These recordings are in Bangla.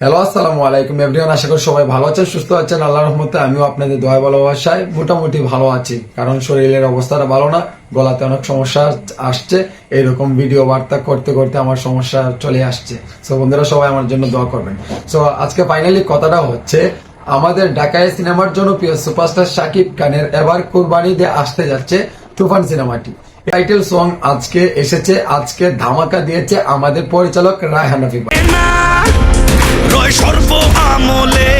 হ্যালো আসসালামু আলাইকুম এভরিওয়ান আশা করি সবাই ভালো আছেন, সুস্থ আছেন। আল্লাহ রহমতে আমিও আপনাদের দোয়া ভালোবাসায় মোটামুটি ভালো আছি। কারণ শরীরের অবস্থাটা ভালো না, গলাতে অনেক সমস্যা আসছে। এইরকম ভিডিও বার্তা করতে করতে আমার সমস্যা চলে আসছে। সো বন্ধুরা, সবাই আমার জন্য দোয়া করবেন। সো আজকে ফাইনালি কথাটা হচ্ছে, আমাদের ঢাকায় সিনেমার জন্য প্রিয় সুপারস্টার শাকিব খানের এবার কুরবানি দিয়ে আসতে যাচ্ছে তুফান সিনেমাটি। টাইটেল সং আজকে এসেছে, আজকে ধামাকা দিয়েছে আমাদের পরিচালক রায়হান রফি ভাই। রয় সর্ব আমলে।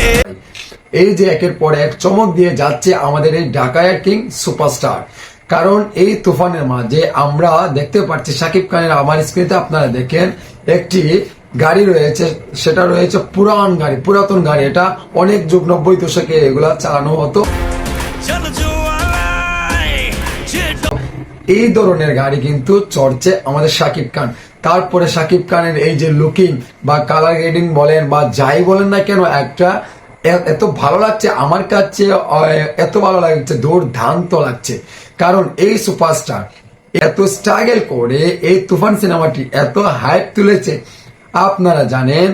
এই যে একের পর এক চমক দিয়ে যাচ্ছে আমাদের এই ঢাকায় কিং সুপারস্টার। কারণ এই তুফানের মাঝে আমরা দেখতে পাচ্ছি সাকিব খানের আমার স্ক্রিনে আপনারা দেখেন একটি গাড়ি রয়েছে সেটা রয়েছে পুরান গাড়ি পুরাতন গাড়ি। এটা অনেক যুগ নব্বই দশকে এগুলা চালানো হতো। এই ধরনের গাড়ি কিন্তু চড়ছে আমাদের সাকিব খান। তারপরে সাকিব খানের এই যে লুকিং বা কালার গ্রেডিং বলেন বা যাই বলেন না কেন, একটা এত ভালো লাগছে আমার কাছে এত ভালো লাগছে, দুর্দান্ত লাগছে। কারণ এই সুপারস্টার এত স্ট্রাগল করে এই তুফান সিনেমাটি এত হাইপ তুলেছে। আপনারা জানেন,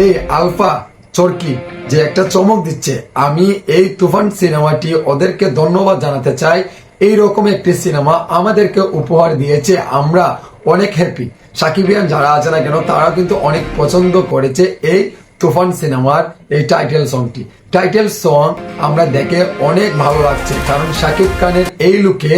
এই আলফা চরকি যে একটা চমক দিচ্ছে, আমি এই তুফান সিনেমাটি ওদেরকে ধন্যবাদ জানাতে চাই। এই রকম একটি সিনেমা আমাদেরকে উপহার দিয়েছে, আমরা অনেক হ্যাপি সাকিবিয়ান যারা আছে না কেন তারা কিন্তু অনেক পছন্দ করেছে এই তুফান সিনেমার এই টাইটেল সংটি টাইটেল সং আমরা দেখে অনেক ভালো লাগছে, কারণ শাকিব খানের এই লুকে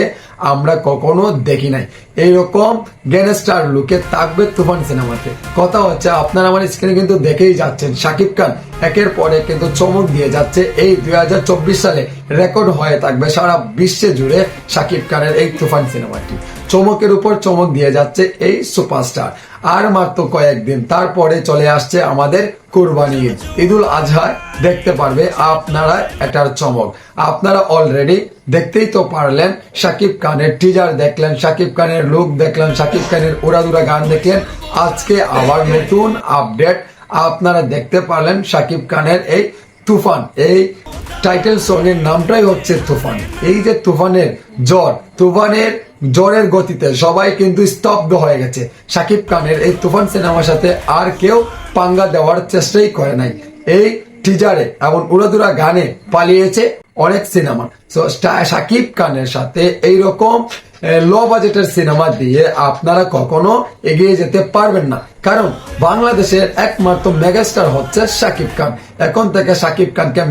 আমরা কখনো দেখি নাই। এইরকম গ্যাংস্টার লুকে থাকবে তুফান সিনেমাতে। কথা হচ্ছে, আপনারা আমার স্ক্রিনে কিন্তু দেখেই যাচ্ছেন শাকিব খান একের পর কিন্তু চমক দিয়ে যাচ্ছে, এই দুই হাজার চব্বিশ সালে রেকর্ড হয়ে থাকবে সারা বিশ্বে জুড়ে শাকিব খানের এই তুফান সিনেমাটি। চমকের উপর চমক দিয়ে যাচ্ছে এই সুপারস্টার। আর মাত্র কয়েকদিন তারপরে চলে আসছে আমাদের কুরবানি ঈদ। ঈদুল আজহায় দেখতে পারবে আপনারা এটার চমক। আপনারা অলরেডি দেখতেই তো পারলেন, শাকিব খানের টিজার দেখলেন, শাকিব খানের লুক দেখলেন, শাকিব খানের উড়াদুরা গান দেখলেন। আজকে আবার নতুন আপডেট আপনারা দেখতে পারলেন শাকিব খানের এই তুফান। এই টাইটেল সং এর নামটাই হচ্ছে তুফান। এই যে তুফানের জ্বর, তুফানের জ্বরের গতিতে সবাই কিন্তু স্তব্ধ হয়ে গেছে। শাকিব খানের এই তুফান সিনেমার সাথে আর কেউ পাঙ্গা দেওয়ার চেষ্টাই করে নাই। এই টিজারে এবং উড়াদুরা গানে পালিয়েছে অনেক সিনেমা। তো শাকিব খানের সাথে এইরকম লো বাজেটের সিনেমা দিয়ে আপনারা কখনো এগিয়ে যেতে পারবেন না। কারণ বাংলাদেশের একমাত্র মেগাস্টার হচ্ছে সাকিব খান। এখন থেকে সাকিব খানকে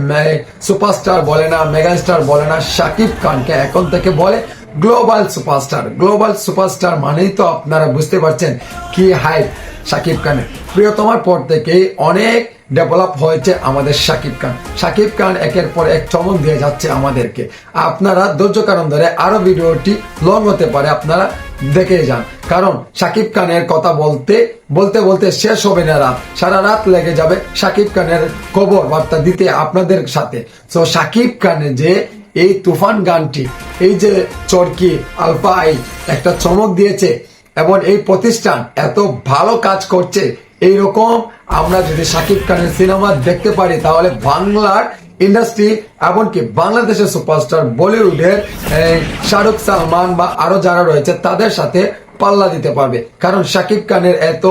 সুপারস্টার বলে না মেগাস্টার বলে না, শাকিব খানকে এখন থেকে বলে গ্লোবাল সুপারস্টার গ্লোবাল সুপারস্টার মানেই তো আপনারা বুঝতে পারছেন কি হাইপ শাকিব খানের। প্রিয়তমার পর থেকে অনেক ডেভেলপ হয়েছে আমাদের শাকিব খান। শাকিব খান একের পর এক চমক দিয়ে যাচ্ছে আমাদেরকে। আপনারা ধৈর্য কারণ ধরে আরও ভিডিওটি লং হতে পারে আপনারা দেখে যান। কারণ শাকিব খানের কথা বলতে বলতে বলতে শেষ হবে না রাত। সারা রাত লেগে যাবে শাকিব খানের খবর বার্তা দিতে আপনাদের সাথে। তো শাকিব খানের যে এই তুফান গানটি, এই যে চরকি আলফা আই একটা চমক দিয়েছে এবং এই প্রতিষ্ঠান এত ভালো কাজ করছে। এই রকম আমরা যদি শাকিব খানের সিনেমা দেখতে পারি, তাহলে বাংলার ইন্ডাস্ট্রি এমনকি বাংলাদেশের সুপারস্টার বলিউডের শাহরুখ সালমান বা আরও যারা রয়েছে, তাদের সাথে পাল্লা দিতে পারবে। কারণ শাকিব খানের এত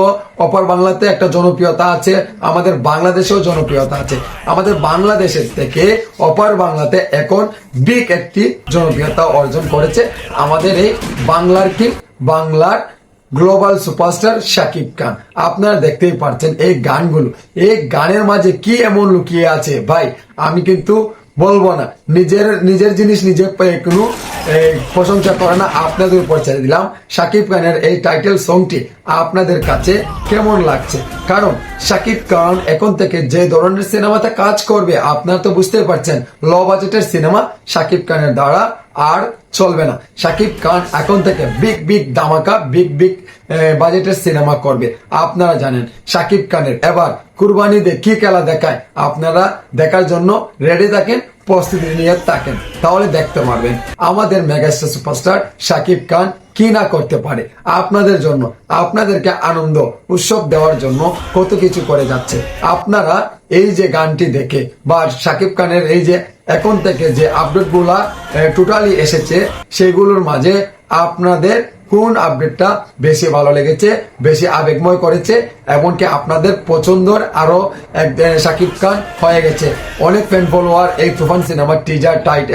অপর বাংলাতে একটা জনপ্রিয়তা আছে, আমাদের বাংলাদেশেও জনপ্রিয়তা আছে। আমাদের বাংলাদেশের থেকে অপর বাংলাতে এখন বিগ একটি জনপ্রিয়তা অর্জন করেছে আমাদের এই বাংলার কি বাংলার গ্লোবাল সুপারস্টার শাকিব খান। আপনারা দেখতেই পারছেন এই গানগুলো। এই গানের মাঝে কি এমন লুকিয়ে আছে? ভাই, আমি কিন্তু বলব না। নিজের নিজের জিনিস নিজে কোনো প্রশংসা করে না, আপনাদের উপর ছেড়ে দিলাম। সাকিব খানের এই টাইটেল সংটি আপনাদের কাছে কেমন লাগছে? কারণ সাকিব খান এখন থেকে যে ধরনের সিনেমাতে কাজ করবে, আপনারা তো বুঝতে পারছেন লো বাজেটের সিনেমা সাকিব খানের দ্বারা আর চলবে না। শাকিব খান এখন থেকে বিগ বিগ ধামাকা, বিগ বিগ বাজেটের সিনেমা করবে। আপনারা জানেন, শাকিব খানের এবার কুরবানিতে কি খেলা দেখায়? আপনারা দেখার জন্য রেডি থাকেন, প্রস্তুতি নিয়ে থাকেন। তাহলে দেখতে পারবেন, আমাদের মেগাস্টার সুপারস্টার সাকিব খান কি না করতে পারে। আপনাদের জন্য, আপনাদেরকে আনন্দ, উৎসব দেওয়ার জন্য কত কিছু করে যাচ্ছে। আপনারা এই যে গানটি দেখে বা শাকিব খানের এই যে এখন থেকে যে আপডেটগুলা টোটালি এসেছে সেগুলোর মাঝে আপনাদের কোন আপডেটটা বেশি ভালো লেগেছে, বেশি আবেগময় করেছে, এমনকি আপনাদের পছন্দর আরও এক শাকিব খান হয়ে গেছে। অনেক ফ্যান ফলোয়ার এই তুফান সিনেমার টিজার টাইট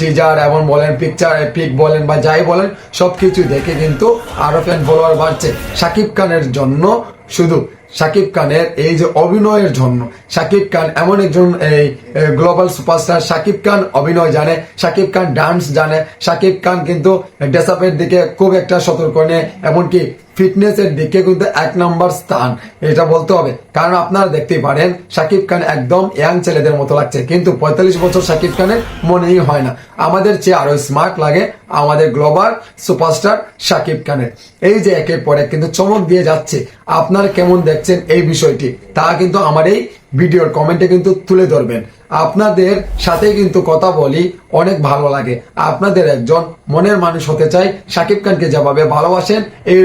টিজার এমন বলেন পিকচার পিক বলেন বা যাই বলেন, সবকিছু দেখে কিন্তু আরও ফ্যান ফলোয়ার বাড়ছে। শাকিব খানের জন্য শুধু শাকিব খানের এই যে অভিনয়ের জন্য, শাকিব খান এমন একজন এই গ্লোবাল সুপারস্টার শাকিব খান অভিনয় জানে, শাকিব খান ডান্স জানে, শাকিব খান কিন্তু ডেসাপের দিকে খুব একটা সতর্ক নেই, এমনকি ফিটনেসের দিকে কিন্তু এক নম্বর স্থান, এটা বলতে হবে। কারণ আপনারা দেখতেই পারেন, শাকিব খান একদম ইয়াং ছেলেদের মতো লাগছে, কিন্তু পঁয়তাল্লিশ বছর শাকিব খানের মনেই হয় না। আমাদের চেয়ে আরও স্মার্ট লাগে আমাদের গ্লোবাল সুপারস্টার শাকিব খানের। এই যে একের পর এক কিন্তু চমক দিয়ে যাচ্ছে, আপনারা কেমন দেখছেন এই বিষয়টি, তা কিন্তু আমার এই ভিডিওর কমেন্টে কিন্তু তুলে ধরবেন। আপনাদের সাথে কিন্তু কথা বলি, অনেক ভালো লাগে। আপনাদের একজন মনের মানুষ হতে চাই শাকিব খানকে যেভাবে ভালোবাসেন, এই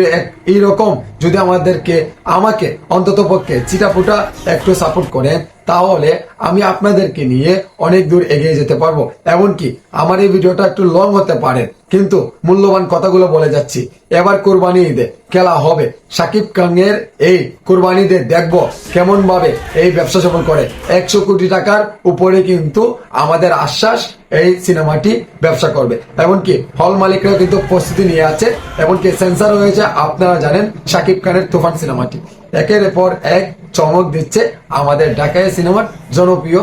এইরকম যদি আমাদেরকে, আমাকে অন্তত পক্ষে চিটাপুটা একটু সাপোর্ট করেন, তাহলে আমি আপনাদেরকে নিয়ে অনেক দূর এগিয়ে যেতে পারব। এমনকি আমার এই ভিডিওটা একটু লং হতে পারে, কিন্তু মূল্যবান কথাগুলো বলে যাচ্ছি। এবার কোরবানি ঈদে খেলা হবে। সাকিব খানের এই কোরবানি দেখব কেমন ভাবে এই ব্যবসা সফল করে। একশো কোটি টাকার উপরে কিন্তু আমাদের আশ্বাস এই সিনেমাটি ব্যবসা করবে। এমনকি হল মালিকরা কিন্তু প্রস্তুতি নিয়ে আছে, এমনকি সেন্সার হয়েছে আপনারা জানেন শাকিব খানের তুফান সিনেমাটি। একের পর এক চমক দিচ্ছে আমাদের ঢাকায় সিনেমার জনপ্রিয়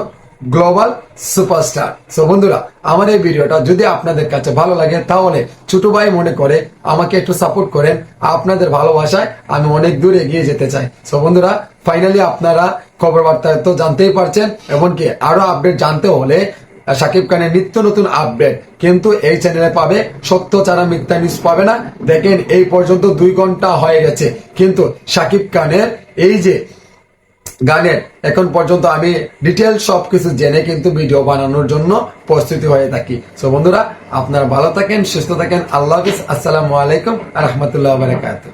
গ্লোবাল সুপারস্টার। সো বন্ধুরা, আমার এই ভিডিওটা যদি আপনাদের কাছে ভালো লাগে, তাহলে ছোট ভাই মনে করে আমাকে একটু সাপোর্ট করেন। আপনাদের ভালোবাসায় আমি অনেক দূর এগিয়ে যেতে চাই। সো বন্ধুরা ফাইনালি আপনারা খবর বার্তা তো জানতেই পারছেন, এমনকি আরও আপডেট জানতে হলে সাকিব খানের নিত্য নতুন আপডেট কিন্তু এই চ্যানেলে পাবে। সত্য ছাড়া মিথ্যা নিউজ পাবে না। দেখেন, এই পর্যন্ত দুই ঘণ্টা হয়ে গেছে। কিন্তু সাকিব খানের এই যে গানের। এখন পর্যন্ত আমি ডিটেল সব কিছু জেনে কিন্তু ভিডিও বানানোর জন্য প্রস্তুতি হয়ে থাকি। সো বন্ধুরা, আপনারা ভালো থাকেন, সুস্থ থাকেন। আল্লাহ হাফিজ। আসসালামু আলাইকুম রহমতুল্লাহ বারাকাতুহ।